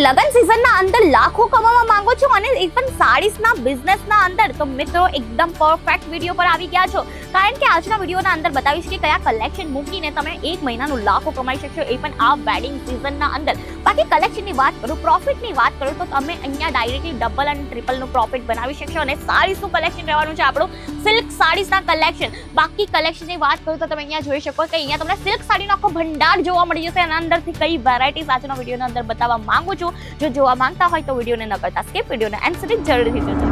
લગન સિઝનના અંદર લાખો કમાવા માંગો છો અને એ પણ સાડીસના બિઝનેસના અંદર તો મિત્રો એકદમ પરફેક્ટ વીડિયો પર આવી ગયા છો. કારણ કે આજના વિડીયોના અંદર બતાવીશ કે કયા કલેક્શન મૂકીને તમે એક મહિનાનું લાખો કમાઈ શકશો એ પણ આ વેડિંગ સિઝનના અંદર. બાકી કલેક્શનની વાત કરું પ્રોફિટની વાત કરું, તો તમે અહીંયા ડાયરેક્ટલી ડબલ અને ટ્રિપલનું પ્રોફિટ બનાવી શકશો અને સાડીસનું કલેક્શન રહેવાનું છે આપણું સિલ્ક સાડીસના કલેક્શન બાકી કલેક્શનની વાત કરું, તો તમે અહીંયા જોઈ શકો કે અહીંયા તમને સિલ્ક સાડીનો આખો ભંડાર જોવા મળી જશે એના અંદરથી કઈ વેરાયટીઝ આજના વિડીયોના અંદર બતાવવા માંગુ છું જો જોવા માંગતા હોય તો વિડીયોને ન કરતા. સ્કીપ વિડીયોને એન્ડ સુધી જરૂરથી જોજો.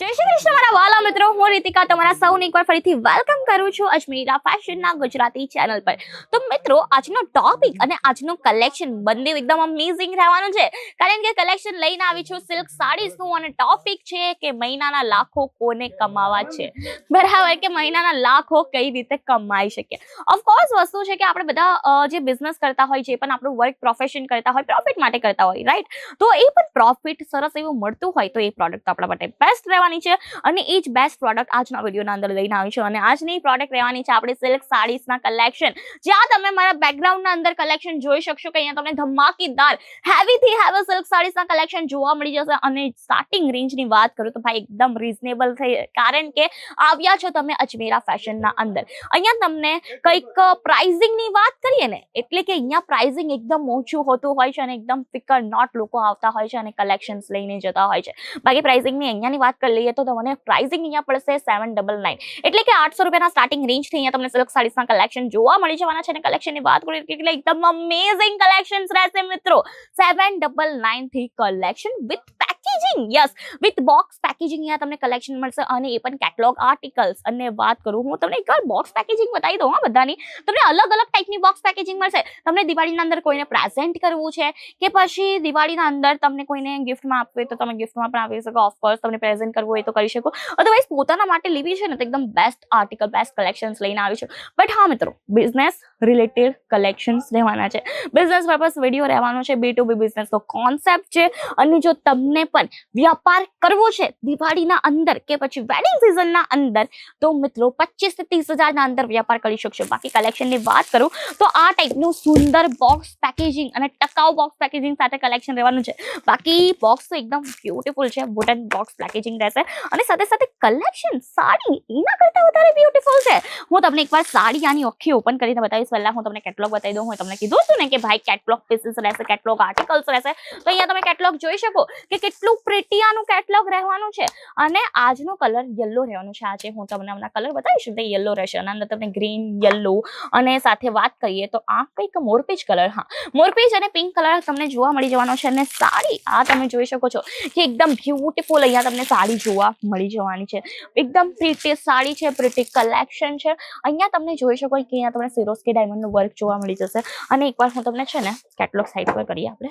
જય શ્રી કૃષ્ણ મિત્રો, હું રીતિકા તમારા સૌને એકવાર ફરીથી વેલકમ કરું છું અજમીરા ફેશનના ગુજરાતી ચેનલ પર. તો મિત્રો, આજનો ટોપિક અને આજનું કલેક્શન બંને એકદમ અમેઝિંગ રહેવાનું છે. કારણ કે કલેક્શન લઈને આવી છું સિલ્ક સાડીઝનું અને ટોપિક છે કે મહિનાના લાખો કોને કમાવા છે. બરાબર કે મહિનાના લાખો કઈ રીતે કમાઈ શકે. ઓફકોર્સ વસ્તુ છે કે આપણે બધા જે બિઝનેસ કરતા હોય, જે પણ આપણું વર્ક પ્રોફેશન કરતા હોય પ્રોફિટ માટે કરતા હોય રાઈટ તો એ પણ પ્રોફિટ સરસ એવું મળતું હોય તો એ પ્રોડક્ટ આપણા માટે બેસ્ટ રહેવાની છે. અને એ જ બેસ્ટ પ્રોડક્ટ આજના વિડીયોના અંદર લઈને આવી છું. અને આજની પ્રોડક્ટ રહેવાની છે આપણે સિલ્ક સાડીસના કલેક્શન જ્યાં તમે મારા બેકગ્રાઉન્ડના અંદર કલેક્શન જોઈ શકશો કે અહીંયા તમને ધમાકેદાર હેવીથી હેવી સિલ્ક સાડીસના કલેક્શન જોવા મળી જશે. અને સ્ટાર્ટિંગ રેન્જની વાત કરું તો ભાઈ એકદમ રિઝનેબલ થઈ કારણ કે આવ્યા છો તમે અજમેરા ફેશનના અંદર. અહીંયા તમને કંઈક પ્રાઇઝિંગની વાત કરીએ ને, એટલે કે અહીંયા પ્રાઇઝિંગ એકદમ ઓછું હોતું હોય છે અને એકદમ ફિકર નોટ લોકો આવતા હોય છે અને કલેક્શન્સ લઈને જતા હોય છે. બાકી પ્રાઇઝિંગની અહીંયાની વાત કરી લઈએ તો તમને પ્રાઇઝિંગ અહીંયા પડશે સેવન ડબલ નાઇન એટલે કે આઠસો રૂપિયાના સ્ટાર્ટિંગ રેન્જથી અહીંયા તમને સિલ્ક સાડીસના કલેક્શન જોવા મળી જવાના છે. અને કલેક્શનની વાત કરીએ એટલે એકદમ અમેઝિંગ કલેક્શન્સ રહેશે મિત્રો. Seven double નાઇનથી collection with packaging yes with box packaging અહીંયા તમને કલેક્શન મળશે. અને એ પણ કેટલોગ આર્ટિકલ્સ અને વાત કરું હું તમને એકવાર બોક્સ પેકેજિંગ બતાવી દઉં હા બધાની. તમને અલગ અલગ ટાઈપની બોક્સ પેકેજિંગ મળશે. તમને દિવાળીના અંદર કોઈને પ્રેઝન્ટ કરવું છે કે પછી દિવાળીના અંદર તમને કોઈને ગિફ્ટમાં આપવું હોય તો તમે ગિફ્ટમાં પણ આપી શકો. ઓફકોર્સ તમને પ્રેઝન્ટ કરવું હોય તો કરી શકો. અદરવાઇઝ પોતાના માટે લેવી છે ને તો એકદમ બેસ્ટ આર્ટિકલ બેસ્ટ કલેક્શન્સ લઈને આવી છું. બટ હા મિત્રો બિઝનેસ રિલેટેડ કલેક્શન્સ રહેવાના છે. બિઝનેસ પર્પસ વીડિયો રહેવાનો છે બી ટુ બી બિઝનેસનો કોન્સેપ્ટ છે, અને જો તમને પણ વ્યાપાર કરવો છે, દિવાળીના અંદર કે પછી વેડિંગ સિઝનના અંદર, તો મિત્રો પચીસથી ત્રીસ હજારના અંદર વ્યાપાર કરી શકશો. બાકી કલેક્શનની વાત કરું, તો આ ટાઈપનું સુંદર બોક્સ પેકેજિંગ અને ટકાઉ બોક્સ પેકેજિંગ સાથે કલેક્શન રહેવાનું છે. બાકી બોક્સ તો એકદમ બ્યુટીફુલ છે વુડન બોક્સ પેકેજિંગ રહેશે. અને સાથે સાથે કલેક્શન સાડી એના કરતાં વધારે બ્યુટીફુલ છે. હું તમને એકવાર સાડી આની ઓખી ઓપન કરીને બતાવીશ. પહેલા હું તમને કેટલોગ બતાવી દઉં, હું તમને કીધું હતું ને કે ભાઈ કેટલોગ પીસીસ રહેશે કેટલોગ આર્ટિકલ્સ રહેશે, તો અહીંયા તમે કેટલોગ જોઈ શકો કે કેટલું પ્રિટી આનું કેટલોગ રહેવાનું છે અને આજનો કલર યલો રહેવાનો છે. આજે હું તમને હમણાં કલર બતાવીશ તે યલો રહેશે અને અંદર તમને ગ્રીન યલો અને સાથે વાત કરીએ તો આ કંઈક મોરપીચ કલર હા. મોરપીચ અને પિંક કલર તમને જોવા મળી જવાનો છે અને સાડી, આ તમે જોઈ શકો છો કે એકદમ બ્યુટીફુલ અહીંયા તમને સાડી જોવા મળી જવાની છે. એકદમ પ્રિટી સાડી છે પ્રિટી કલેક્શન છે. અહીંયા તમને જોઈ શકો કે અહીંયા તમને સિરોસ્કી ડાયમંડનું વર્ક જોવા મળી જશે. અને એકવાર હું તમને છે ને કેટલોગ સાઈડ પર કરીએ આપણે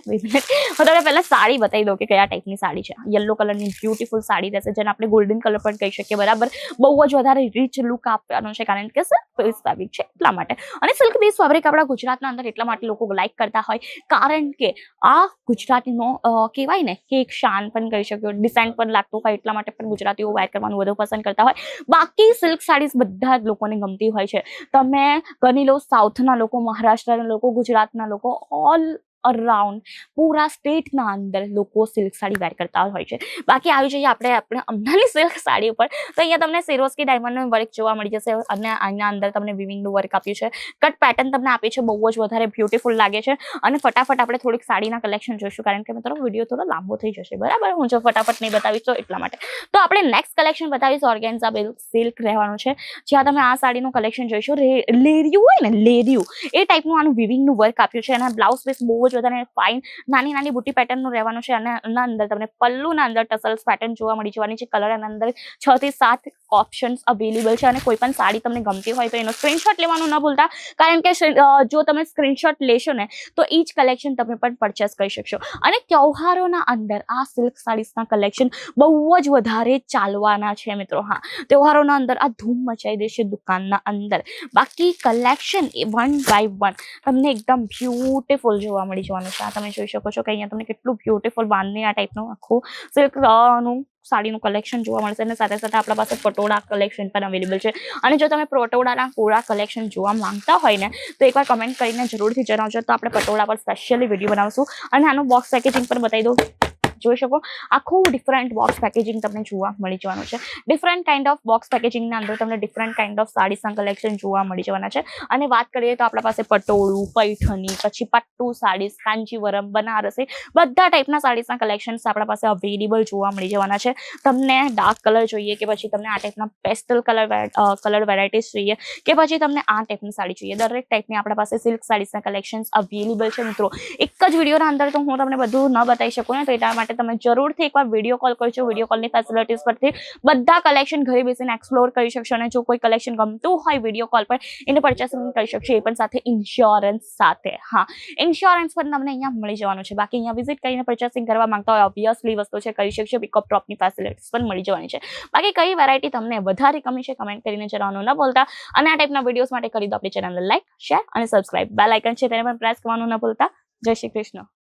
હું તમને પહેલા સાડી બતાવી દઉં કે કયા ટાઈપની સાડી છે. યલો કલરની બ્યુટીફુલ સાડી રહેશે, જેને આપણે ગોલ્ડન કલર પણ કહી શકીએ, બરાબર? બહુ જ વધારે રીચ લુક આપવાનો છે, કારણ કે ફેબ્રિક છે, એટલા માટે. અને સિલ્ક બેઝ ફેબ્રિક આપણા ગુજરાતના અંદર એટલા માટે લોકો લાઈક કરતા હોય, કારણ કે આ ગુજરાતીનો કહેવાય ને કે એક શાન પણ કહી શક્યો ડિસેન્ટ પણ લાગતું હોય, એટલા માટે પણ ગુજરાતીઓ વેર કરવાનું વધુ પસંદ કરતા હોય. બાકી સિલ્ક સાડીઝ બધા જ લોકોને ગમતી હોય છે. તમે ગણી લો સાઉથના લોકો મહારાષ્ટ્રના લોકો ગુજરાતના લોકો ઓલ અરાઉન્ડ પૂરા સ્ટેટના અંદર લોકો સિલ્ક સાડી વેર કરતા હોય છે. બાકી આવી જઈએ આપણે આપણે હમણાંની સિલ્ક સાડી ઉપર. તો અહીંયા તમને સિરોસ્કી ડાયમંડનું વર્ક જોવા મળી જશે અને આના અંદર તમને વિવિંગનું વર્ક આપ્યું છે. કટ પેટર્ન તમને આપી છે, બહુ જ વધારે બ્યુટીફુલ લાગે છે. અને ફટાફટ આપણે થોડીક સાડીના કલેક્શન જોઈશું, કારણ કે મિત્રો વીડિયો થોડો લાંબો થઈ જશે, બરાબર? હું જો ફટાફટ નહીં બતાવીશ તો એટલા માટે. તો આપણે નેક્સ્ટ કલેક્શન બતાવીશ ઓર્ગેન્ઝા સિલ્ક રહેવાનું છે. જ્યાં તમે આ સાડીનું કલેક્શન જોઈશું લેરિયું હોય ને, લેરિયું, એ ટાઈપનું આનું વિવિંગનું વર્ક આપ્યું છે અને બ્લાઉઝ પીસ બહુ જ વધારે ફાઇન નાની નાની બુટી પેટર્નનું રહેવાનું છે અને એના અંદર તમને પલ્લુના અંદર ટસલ્સ પેટર્ન જોવા મળી જવાની છે. કલર એના અંદર છ થી સાત ઓપ્શન્સ અવેલેબલ છે અને કોઈ પણ સાડી તમને ગમતી હોય તો એનો સ્ક્રીનશોટ લેવાનું ન ભૂલતા. કારણ કે જો તમે સ્ક્રીનશોટ લેશો ને, તો એ જ કલેક્શન તમે પણ પરચેસ કરી શકશો. અને તહેવારોના અંદર આ સિલ્ક સાડીસના કલેક્શન બહુ જ વધારે ચાલવાના છે મિત્રો, હા. તહેવારોના અંદર આ ધૂમ મચાઈ દેશે દુકાનના અંદર. બાકી કલેક્શન એ વન બાય વન તમને એકદમ બ્યુટીફુલ જોવા મળી મળી જવાનું છે. આ તમે જોઈ શકો છો કે અહીંયા તમને કેટલું બ્યુટીફુલ બાંધણી આ ટાઈપનું આખું સિલ્કનું સાડીનું કલેક્શન જોવા મળશે અને સાથે સાથે આપણા પાસે પટોળા કલેક્શન પણ અવેલેબલ છે. અને જો તમે પટોળાના પૂરા કલેક્શન જોવા માંગતા હોય ને, તો એકવાર કમેન્ટ કરીને જરૂરથી જણાવજો. તો આપણે પટોળા પર સ્પેશિયલી વીડિયો બનાવશું. અને આનું બોક્સ પેકેજિંગ પણ બતાવી દઉં. જોઈ શકો. આખું ડિફરન્ટ બોક્સ પેકેજિંગ તમને જોવા મળી જવાનું છે. ડિફરન્ટ કાઇન્ડ ઓફ બોક્સ પેકેજિંગના અંદર તમને ડિફરન્ટ કાઇન્ડ ઓફ સાડીસના કલેક્શન જોવા મળી જવાના છે. અને વાત કરીએ તો આપણા પાસે પટોળું પૈઠણી પછી પટ્ટુ સાડીસ કાંચીવરમ બનારસી બધા ટાઈપના સાડીસના કલેક્શન્સ આપણા પાસે અવેલેબલ જોવા મળી જવાના છે. તમને ડાર્ક કલર જોઈએ કે પછી તમને આ ટાઈપના પેસ્ટલ કલર કલર વેરાયટીઝ જોઈએ કે પછી તમને આ ટાઈપની સાડી જોઈએ. દરેક ટાઈપની આપણા પાસે સિલ્ક સાડીસના કલેક્શન્સ અવેલેબલ છે મિત્રો. એક જ વિડીયોના અંદર તો હું તમને બધું ન બતાવી શકું ને, તો એટલા માટે તમે જરૂરથી એકવાર વીડિયો કોલ કરજો. વીડિયો કોલની ફેસિલિટીઝ પરથી બધા કલેક્શન ઘરે બેસીને એક્સપ્લોર કરી શકશો અને જો કોઈ કલેક્શન ગમતું હોય વીડિયો કોલ પર, એને પરચેસિંગ કરી શકશો. એ પણ સાથે ઇન્સ્યોરન્સ સાથે. હા. ઇન્સ્યોરન્સ પણ તમને અહીંયા મળી જવાનું છે. બાકી અહીંયા વિઝિટ કરીને પરચેસિંગ કરવા માંગતા હોય ઓબ્વિયસલી વસ્તુ છે, કરી શકશો. પિકઅપ ડ્રોપની ફેસિલિટીઝ પણ મળી જવાની છે. બાકી કઈ વેરાયટી તમને વધારે ગમી છે કમેન્ટ કરીને જણાવવાનું ન ભૂલતા. અને આ ટાઈપના વિડીયોઝ માટે કરી દો આપણી ચેનલને લાઈક શેર અને સબસ્ક્રાઇબ બેલ આઇકન છે, તેને પણ પ્રેસ કરવાનું ન ભૂલતા. જય શ્રી કૃષ્ણ.